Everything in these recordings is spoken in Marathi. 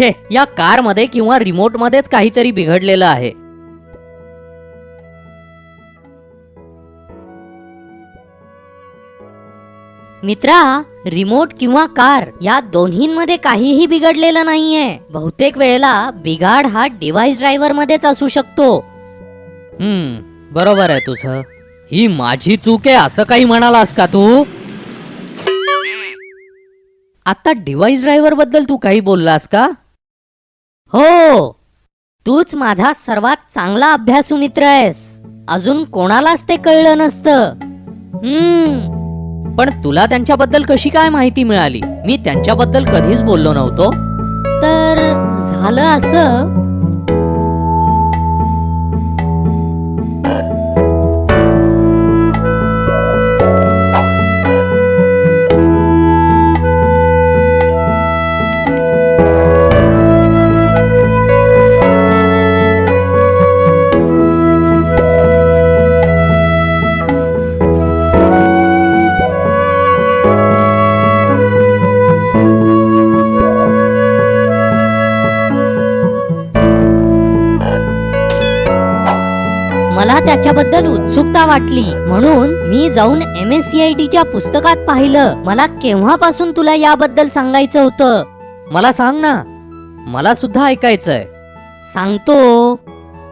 छे या कारमध्ये किंवा रिमोट मध्येच काहीतरी बिघडलेलं आहे. मित्रा रिमोट किंवा कार या दोन्हींमध्ये काहीही बिघडलेलं नाहीये. बहुतेक वेळेला बिघाड हा डिव्हाइस ड्रायव्हर मध्येच असू शकतो. हम्म बरोबर आहे तुझं. ही माझी चूक आहे असं काही म्हणालास का तू? आता डिव्हाइस ड्रायव्हरबद्दल तू काही बोललास का? हो तूच माझा सर्वात चांगला अभ्यासू मित्र आहेस. अजून कोणालाच ते कळलं नसतं. हम्म. पण तुला त्यांच्याबद्दल कशी काय माहिती मिळाली? मी त्यांच्याबद्दल कधीच बोललो नव्हतो. तर झालं असं त्याच्याबद्दल उत्सुकता वाटली. म्हणून मी जाऊन एम एस सी आय टीच्या पुस्तकात पाहिलं. मला केव्हापासून तुला याबद्दल सांगायचं होतं? मला सांग ना. मला सुद्धा ऐकायचंय. सांगतो.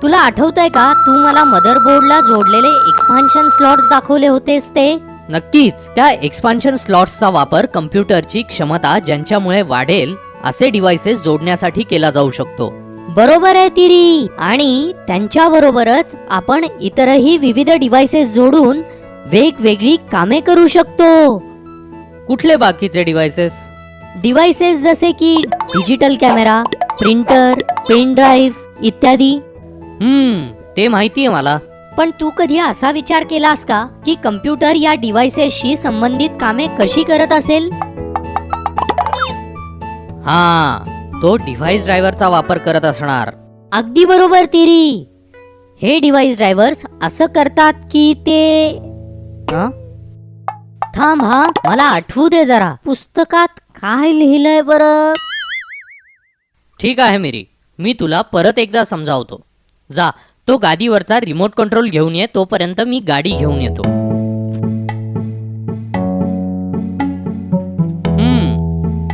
तुला आठवतंय का? तू मला मदरबोर्डला जोडलेले एक्सपान्शन स्लॉट्स दाखवले होतेस ते? नक्कीच. त्या एक्सपान्शन स्लॉट्सचा वापर कम्प्युटरची क्षमता ज्यांच्यामुळे वाढेल असे डिव्हाइसेस जोडण्यासाठी केला जाऊ शकतो. बरोबर आहे तिरी. आणि त्यांच्या बरोबरच आपण इतरही विविध डिव्हाइसेस जोडून वेगवेगळी कामे करू शकतो. कुठले बाकीचे डिव्हाइसेस डिव्हाइसेस जसे की digital camera printer pen drive इत्यादी. हम्म ते माहितीये मला. पण तू कधी असा विचार केलास का की कम्प्युटर या डिव्हाइसेसशी संबंधित कामे कशी करत असेल? हा तो डिव्हाइस ड्रायव्हरचा वापर करत असणार. अगदी बरोबर तिरी. हे डिव्हाइस ड्रायव्हर्स असं करतात की ते हं? थांब हा. मला आठवू दे जरा. पुस्तकात काय लिहिलंय बरं? ठीक आहे मेरी. मी तुला परत एकदा समजावतो. जा तो गादीवरचा रिमोट कंट्रोल घेऊन ये तोपर्यंत मी गाडी घेऊन येतो.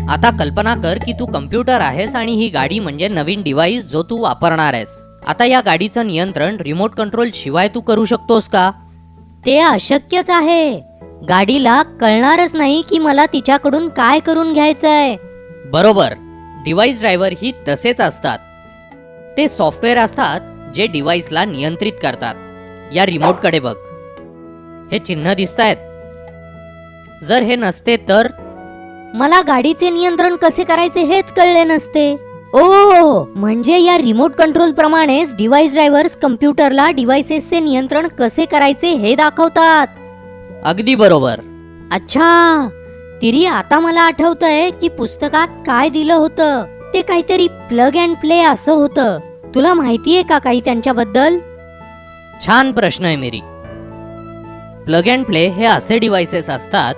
आता कल्पना कर की तू कम्प्युटर आहेस आणि ही गाडी म्हणजे नवीन डिव्हाइस जो तू वापरणार आहेस. आता या गाडीचं नियंत्रण रिमोट कंट्रोल शिवाय तू करू शकतोस का? ते अशक्यच आहे. गाडीला कळणारच नाही की मला तिच्याकडून काय करून घ्यायचंय. बरोबर. डिव्हाइस ड्रायव्हर ही तसेच असतात. ते सॉफ्टवेअर असतात जे डिव्हाइसला नियंत्रित करतात. या रिमोटकडे बघ. हे चिन्ह दिसत आहेत जर हे नसते तर मला गाडीचे नियंत्रण कसे करायचे हेच कळले नसते. ओ म्हणजे या रिमोट कंट्रोल प्रमाणेच डिव्हाइस ड्रायव्हर्स कम्प्युटरला डिव्हाइसेसचे नियंत्रण कसे करायचे हे दाखवतात. अगदी बरोबर. अच्छा तिरी आता मला आठवतंय की पुस्तकात काय दिलं होतं. ते काहीतरी प्लग अँड प्ले असं होतं. तुला माहितीये का काही त्यांच्याबद्दल? छान प्रश्न आहे मेरी. प्लग अँड प्ले हे असे डिव्हाइसेस असतात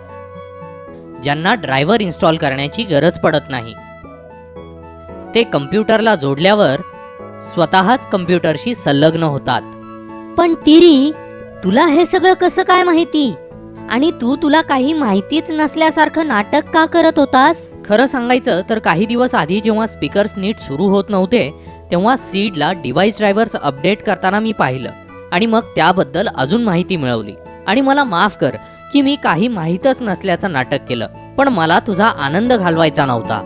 ज्यांना ड्रायव्हर इन्स्टॉल करण्याची गरज पडत नाही. ते कम्प्युटरला जोडल्यावर स्वतःच कम्प्युटरशी संलग्न होतात. पण तिरी तुला हे सगळं कसं काय माहिती? आणि तू तुला काही माहितीच नसल्यासारखं नाटक का करत होतास? खरं सांगायचं तर काही दिवस आधी जेव्हा स्पीकर्स नीट सुरू होत नव्हते तेव्हा सीडला डिव्हाइस ड्रायव्हर्स अपडेट करताना मी पाहिलं. आणि मग त्याबद्दल अजून माहिती मिळवली. आणि मला माफ कर की मी काही माहीतच नसल्याचं नाटक केलं. पण मला तुझा आनंद घालवायचा नव्हता.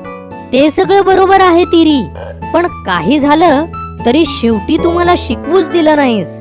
ते सगळं बरोबर आहे तिरी. पण काही झालं तरी शेवटी तू मला शिकवूच दिलं नाहीस.